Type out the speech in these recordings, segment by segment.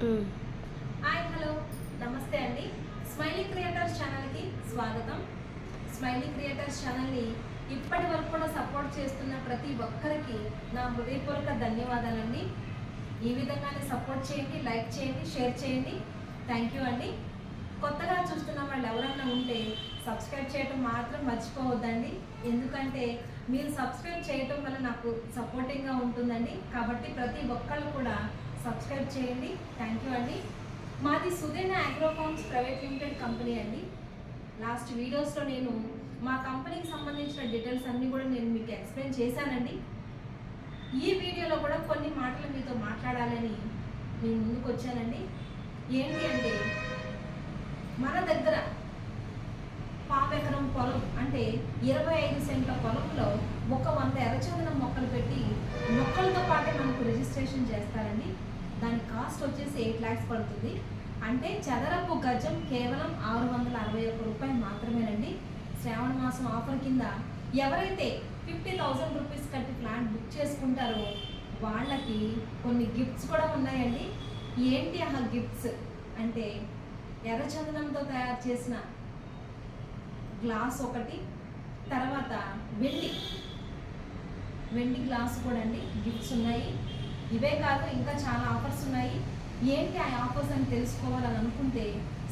Hi hello. నమస్తే అండి. Smiley creators ఛానల్కి స్వాగతం. స్మైలీ క్రియేటర్స్ ఛానల్ని ఇప్పటి వరకు కూడా సపోర్ట్ చేస్తున్న ప్రతి ఒక్కరికి నా హృదయపూర్వక ధన్యవాదాలండి. ఈ విధంగానే సపోర్ట్ చేయండి లైక్ చేయండి షేర్ చేయండి. థ్యాంక్ యూ అండి. కొత్తగా చూస్తున్న వాళ్ళు ఎవరన్నా ఉంటే సబ్స్క్రైబ్ చేయటం మాత్రం మర్చిపోవద్దండి. ఎందుకంటే మీరు సబ్స్క్రైబ్ చేయటం వల్ల నాకు సపోర్టింగ్గా ఉంటుందండి. కాబట్టి ప్రతి ఒక్కళ్ళు కూడా సబ్స్క్రైబ్ చేయండి. థ్యాంక్ యూ అండి. మాది Sudena agro farms private limited company అండి. లాస్ట్ వీడియోస్లో నేను మా కంపెనీకి సంబంధించిన డీటెయిల్స్ అన్నీ కూడా నేను మీకు ఎక్స్ప్లెయిన్ చేశానండి. ఈ వీడియోలో కూడా కొన్ని మాటలు మీతో మాట్లాడాలని నేను ముందుకు వచ్చానండి. ఏంటి అంటే మన దగ్గర పావెకరం పొలం అంటే ఇరవై ఐదు సెంట్ల పొలంలో ఒక పచ్చదనం ఎర్రచందనం మొక్కలు పెట్టి మొక్కలతో పాటే మనకు రిజిస్ట్రేషన్ చేస్తారండి. దాని కాస్ట్ వచ్చేసి ఎయిట్ ల్యాక్స్ పడుతుంది. అంటే చదరపు గజం కేవలం ఆరు వందల అరవై ఒక్క రూపాయలు మాత్రమేనండి. శ్రావణ మాసం ఆఫర్ కింద ఎవరైతే ఫిఫ్టీ థౌజండ్ రూపీస్ కట్టి ప్లాన్ బుక్ చేసుకుంటారో వాళ్ళకి కొన్ని గిఫ్ట్స్ కూడా ఉన్నాయండి. ఏంటి ఆ గిఫ్ట్స్ అంటే ఎర్రచందనంతో తయారు చేసిన గ్లాస్ ఒకటి తర్వాత వెండి వెండి గ్లాస్ కూడా అండి. గిఫ్ట్స్ ఉన్నాయి. ఇవే కాదు ఇంకా చాలా ఆఫర్స్ ఉన్నాయి. ఏంటి ఆ ఆఫర్స్ అని తెలుసుకోవాలని అనుకుంటే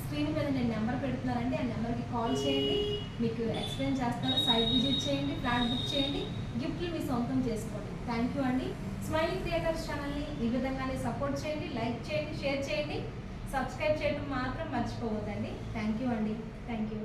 స్క్రీన్ మీద నేను నెంబర్ పెడుతున్నానండి. ఆ నెంబర్కి కాల్ చేయండి. మీకు ఎక్స్ప్లెయిన్ చేస్తారు సైట్ విజిట్ చేయండి. ఫ్లాట్ బుక్ చేయండి. గిఫ్ట్లు మీ సొంతం చేసుకోండి. థ్యాంక్ యూ అండి. స్మైల్ క్రియేటర్స్ ఛానల్ని ఈ విధంగానే సపోర్ట్ చేయండి. లైక్ చేయండి. షేర్ చేయండి. సబ్స్క్రైబ్ చేయడం మాత్రం మర్చిపోవద్దండి. థ్యాంక్ యూ అండి. Thank you.